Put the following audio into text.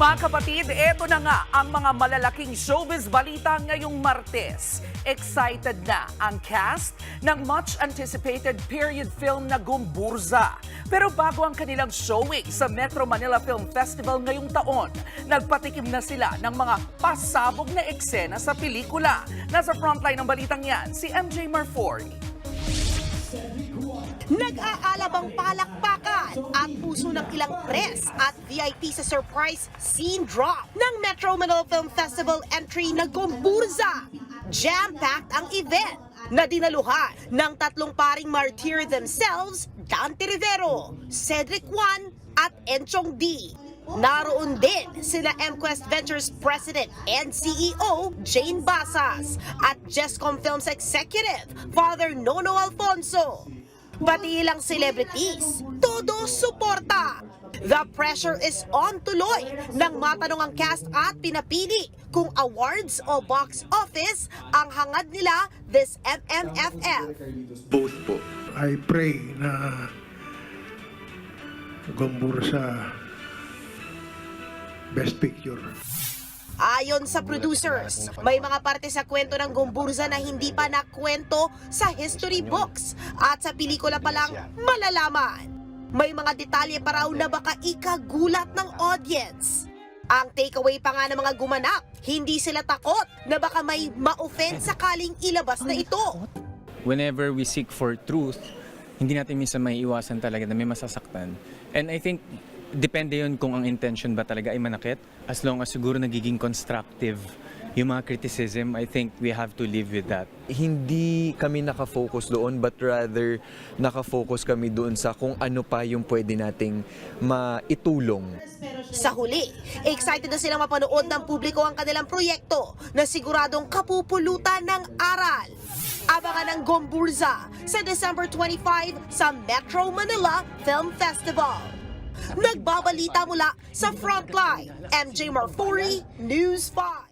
Mga kapatid, eto na nga ang mga malalaking showbiz balita ngayong Martes. Excited na ang cast ng much-anticipated period film na Gumburza. Pero bago ang kanilang showing sa Metro Manila Film Festival ngayong taon, nagpatikim na sila ng mga pasabog na eksena sa pelikula. Nasa frontline ng balitang yan, si MJ Marfori. Nag-aalabang palakpakan at puso ng ilang press at VIP sa surprise scene drop ng Metro Manila Film Festival entry na Gomburza. Jam-packed ang event na dinaluhan ng tatlong paring martyr themselves, Dante Rivero, Cedric Juan at Enchong D. Naroon din sila MQuest Ventures President and CEO Jane Basas at Jescom Films Executive Father Nono Alfonso. Pati ilang celebrities, todo suporta. The pressure is on tuloy nang matanong ang cast at pinapili kung awards o box office ang hangad nila this MMFF. Both po. I pray na Gombursa Best Picture. Ayon sa producers, may mga parte sa kwento ng Gomburza na hindi pa nakwento sa history books at sa pelikula pa lang malalaman. May mga detalye pa raw na baka ikagulat ng audience. Ang takeaway pa nga ng mga gumanap, hindi sila takot na baka may ma-offend sakaling ilabas na ito. whenever we seek for truth, hindi natin minsan may iwasan talaga na may masasaktan. And I think, depende yun kung ang intention ba talaga ay manakit. As long as siguro nagiging constructive yung mga criticism, I think we have to live with that. Hindi kami nakafocus doon but rather nakafocus kami doon sa kung ano pa yung pwede nating maitulong. Sa huli, excited na silang mapanood ng publiko ang kanilang proyekto na siguradong kapupulutan ng aral. Abangan ang Gomburza sa December 25 sa Metro Manila Film Festival. Nagbabalita mula sa Frontline, MJ Marfuri, News 5.